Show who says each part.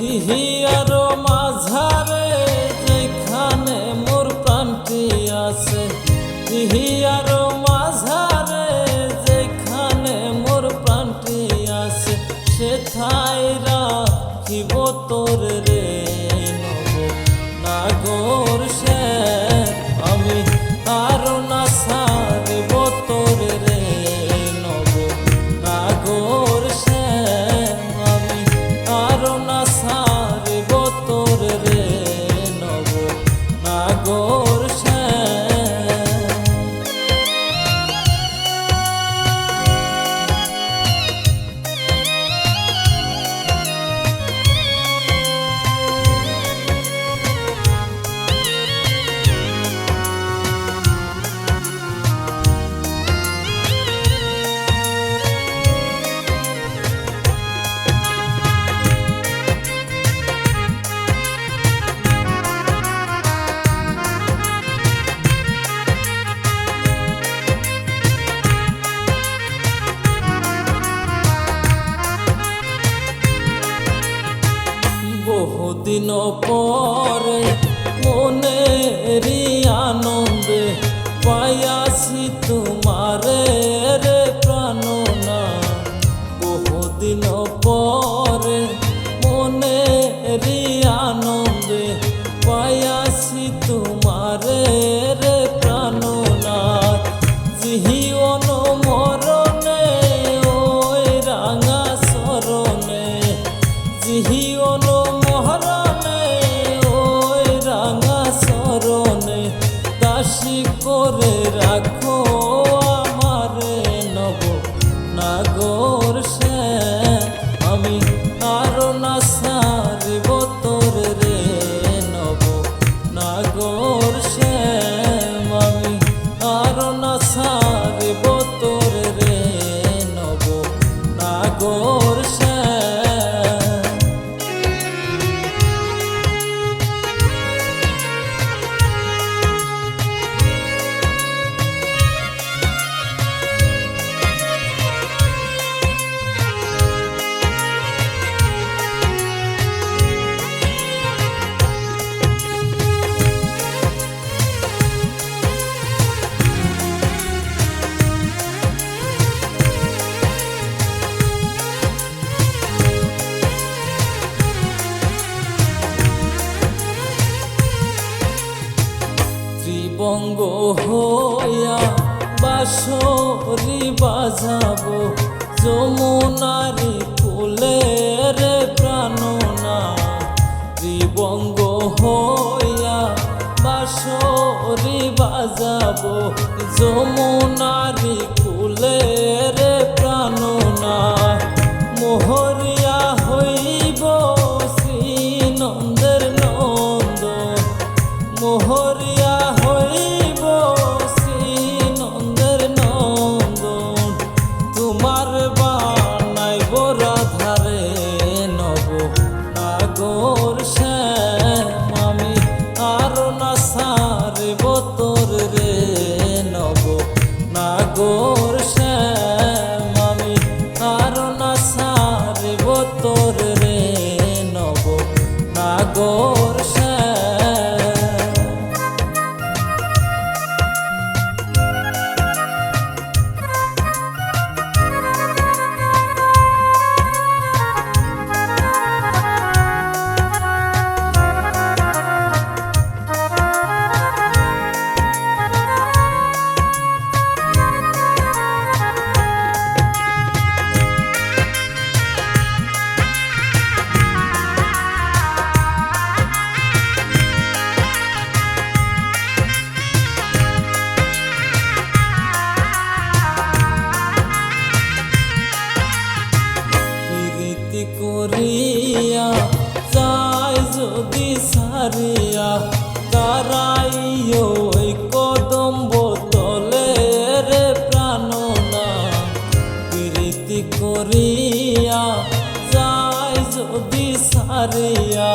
Speaker 1: জিহিয়ার মাঝারে যেখানে মোর প্রাণটি আছে। জিহিয়ার মাঝারে যেখানে মোর প্রাণটি আছে। সেথায় রাখিব তোর রে নব। সে বহুদিন পরে মনে আনন্দে পাইয়াছি তোমারে রে প্রাণনা। বহুদিন পরে মনে আনন্দে করে রাখো আমার নব। না সে ত্রিবঙ্গ হইয়া বাসরি বাজাবো। যমুনারি ফুলে রে প্রাণনা। ত্রিবঙ্গ হইয়া বাসরি বাজাবো। যমুনারি ফুলে রে প্রাণনা। মোহরিয়া pago করিয়া যায় যদি সারিয়া